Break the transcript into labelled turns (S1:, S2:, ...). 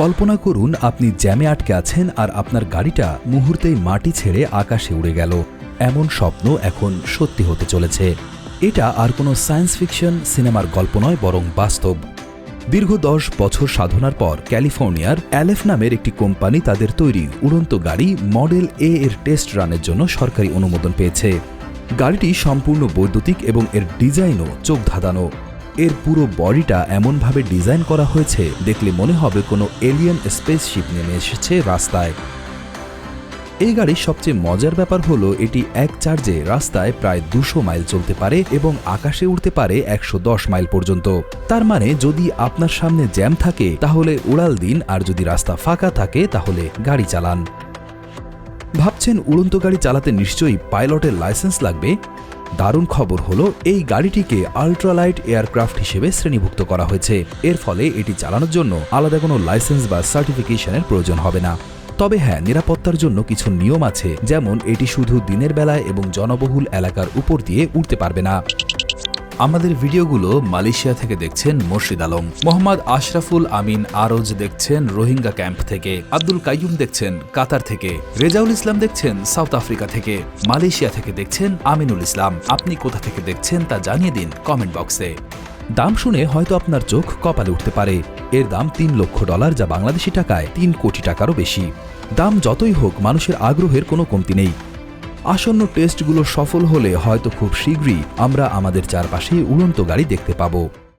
S1: কল্পনা করুন আপনি জ্যামে আটকে আছেন আর আপনার গাড়িটা মুহূর্তেই মাটি ছেড়ে আকাশে উড়ে গেল। এমন স্বপ্ন এখন সত্যি হতে চলেছে। এটা আর কোনো সায়েন্স ফিকশন সিনেমার গল্প নয়, বরং বাস্তব। দীর্ঘ দশ বছর সাধনার পর ক্যালিফোর্নিয়ার অ্যালেফ নামের একটি কোম্পানি তাদের তৈরি উড়ন্ত গাড়ি মডেল এ এর টেস্ট রানের জন্য সরকারি অনুমোদন পেয়েছে। গাড়িটি সম্পূর্ণ বৈদ্যুতিক এবং এর ডিজাইনও চোখ ধাঁধানো। এর পুরো বডিটা এমনভাবে ডিজাইন করা হয়েছে, দেখলে মনে হবে কোনো এলিয়েন স্পেসশিপ নেমে এসেছে রাস্তায়। এই গাড়ির সবচেয়ে মজার ব্যাপার হলো, এটি এক চার্জে রাস্তায় প্রায় দুশো মাইল চলতে পারে এবং আকাশে উড়তে পারে একশো দশ মাইল পর্যন্ত। তার মানে যদি আপনার সামনে জ্যাম থাকে, তাহলে উড়াল দিন, আর যদি রাস্তা ফাঁকা থাকে, তাহলে গাড়ি চালান। ভাবছেন উড়ন্ত গাড়ি চালাতে নিশ্চয়ই পাইলটের লাইসেন্স লাগবে? দারুণ খবর হলো, এই গাড়িটিকে আল্ট্রালাইট এয়ারক্রাফট হিসেবে শ্রেণীভুক্ত করা হয়েছে। এর ফলে এটি চালানোর জন্য আলাদা কোনো লাইসেন্স বা সার্টিফিকেশনের প্রয়োজন হবে না। তবে হ্যাঁ নিরাপত্তার জন্য কিছু নিয়ম আছে, যেমন এটি শুধু দিনের বেলায় এবং জনবহুল এলাকার উপর দিয়ে উঠতে পারবে না। আমাদের ভিডিওগুলো মালয়েশিয়া থেকে দেখছেন মুর্শিদ আলম, মোহাম্মদ আশরাফুল আমিন আরজ দেখছেন রোহিঙ্গা ক্যাম্প থেকে, আব্দুল কাইয়ুম দেখছেন কাতার থেকে, রেজাউল ইসলাম দেখছেন সাউথ আফ্রিকা থেকে, মালয়েশিয়া থেকে দেখছেন আমিনুল ইসলাম। আপনি কোথা থেকে দেখছেন তা জানিয়ে দিন কমেন্ট বক্সে। দাম শুনে হয়তো আপনার চোখ কপালে উঠতে পারে। এর দাম তিন লক্ষ ডলার যা বাংলাদেশি টাকায় তিন কোটি টাকারও বেশি। দাম যতই হোক, মানুষের আগ্রহের কোনো কমতি নেই। আসন্ন টেস্টগুলো সফল হলে হয়তো খুব শীঘ্রই আমরা আমাদের চারপাশে উড়ন্ত গাড়ি দেখতে পাবো।